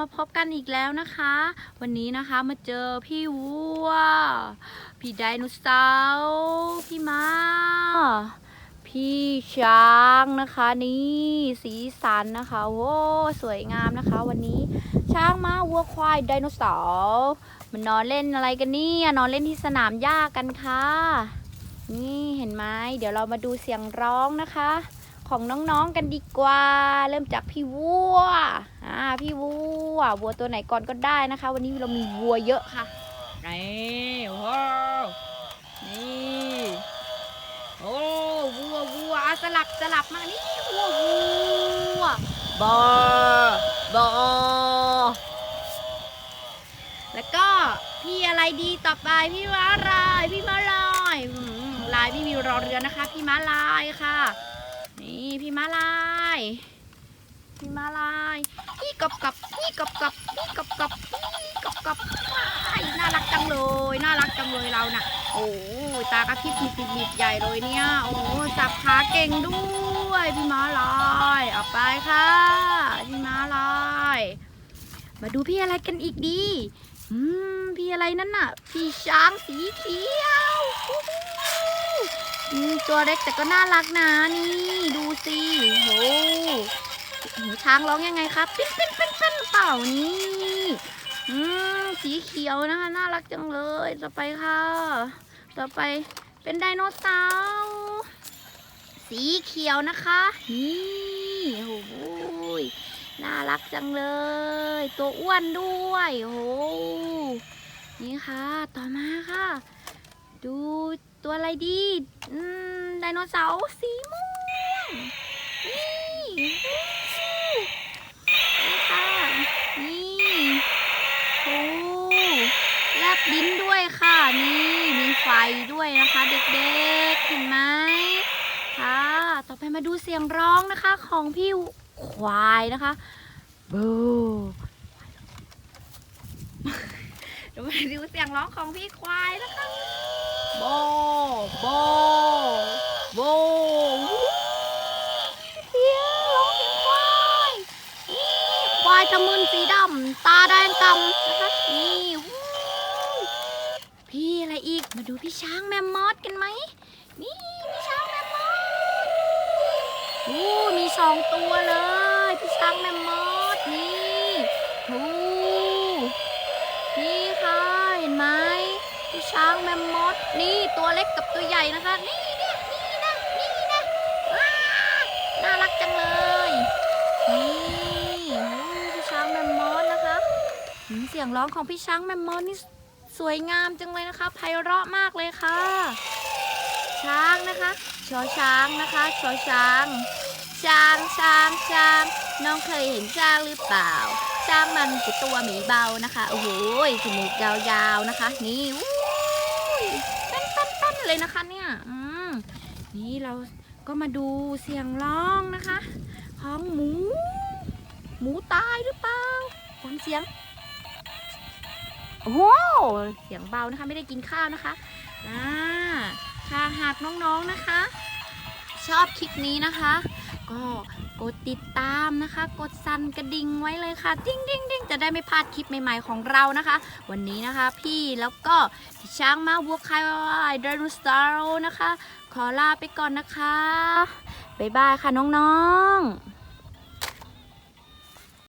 มาพบกันอีกแล้วนะคะ วันนี้นะคะมาเจอพี่วัว พี่ไดโนเสาร์พี่ม้า พี่ช้างนะคะนี่สีสันนะคะโว้สวยงามนะคะ วันนี้ช้างม้าวัวควายไดโนเสาร์มันนอนเล่นอะไรกันเนี่ยนอนเล่นที่สนามหญ้ากันค่ะ นี่เห็นไหมเดี๋ยวเรามาดูเสียงร้องนะคะของน้องๆกันดีกว่า เริ่มจากพี่วัว อ่า พี่วัว วัวตัวไหนก่อนก็ได้นะคะ วันนี้เรามีวัวเยอะค่ะนี่ว้าวนี่โอ้วัววัวสลับสลับมานี่วัววัวบอบอแล้วก็พี่อะไรดีต่อไปพี่ม้าลายพี่ม้าลายลายไม่มีรอเรือนะคะ พี่ม้าลายค่ะ นี่พี่ม้าลายพี่ม้าลาย กบกับพี่กบกับพี่กบกับพี่กบกับว้าน่ารักจังเลย น่ารักจังเลยเราน่ะ โอ้ตากระพริบมิดมิดใหญ่เลยเนี่ย โอ้สับขาเก่งด้วยพี่ม้าลายเอาไปค่ะพี่ม้าลายมาดูพี่อะไรกันอีกดีอืมพี่อะไรนั่นน่ะ พี่ช้างสีเขียวอู้หูอืมตัวเล็กแต่ก็น่ารักนะนี่ ดูสิโห ช้างร้องยังไงครับปิ้นปิ้นปิ้นปิ้นเปล่านี่อืมสีเขียวนะคะ น่ารักจังเลย ต่อไปค่ะ ต่อไปเป็นไดโนเสาร์สีเขียวนะคะ นี่โอ้โหยน่ารักจังเลย ตัวอ้วนด้วยโอ้โหนี่ค่ะ ต่อมาค่ะ ดูตัวอะไรดีอืมไดโนเสาร์สีม่วงนี่ค่ะ นี่โอ้แลบลิ้นด้วยค่ะ นี่ มีไฟด้วย นะคะ เด็กๆ เห็นไหมค่ะ ต่อไปมาดูเสียงร้องนะคะของพี่ควายนะคะบูเดี๋ยวมาดูเสียงร้องของพี่ควายนะคะโบโบโบเสียงร้องเสียงควายนี่ควายตะมึนสีดำตาแดงกำนะคะนี่วู้พี่อะไรอีก มาดูพี่ช้างแมมมอสกันไหมนี่พี่ช้างแมมมอสโอ้มีสองตัวเลย พี่ช้างแมมมอสนี่โอ้นี่ค่ะเห็นไหมพี่ช้างแมมมอสนี่ตัวเล็กกับตัวใหญ่นะคะ นี่เนี่ยนี่นะนี่นะว้าน่ารักจังเลยนี่โอ้พี่ช้างแมมมอสนะคะเสียงร้องของพี่ช้างแมมมอสนี่ สวยงามจังเลยนะคะไพเราะมากเลยค่ะ ช้างนะคะชอช้างนะคะชอช้าง ช้างช้างช้างน้องเคยเห็นช้างหรือเปล่า ช้างมันจะตัวหมีเบานะคะโอ้โหจมูกยาวๆนะคะ นี่วู้ยเต้นๆเลยนะคะเนี่ยอืมนี่เราก็มาดูเสียงร้องนะคะ ของหมู หมูตายหรือเปล่าฟังเสียง โอ้โหเสียงเบานะคะ ไม่ได้กินข้าวนะคะอ่าถ้าหากน้องๆนะคะ ชอบคลิปนี้นะคะ ก็กดติดตามนะคะ กดสั่นกระดิ่งไว้เลยค่ะ ดิ้งดิ้งดิ้งจะได้ไม่พลาดคลิปใหม่ๆของเรานะคะ วันนี้นะคะพี่แล้วก็ช้างมาวัวคายไดโนเสาร์นะคะ ขอลาไปก่อนนะคะ บ๊ายบายค่ะน้องๆ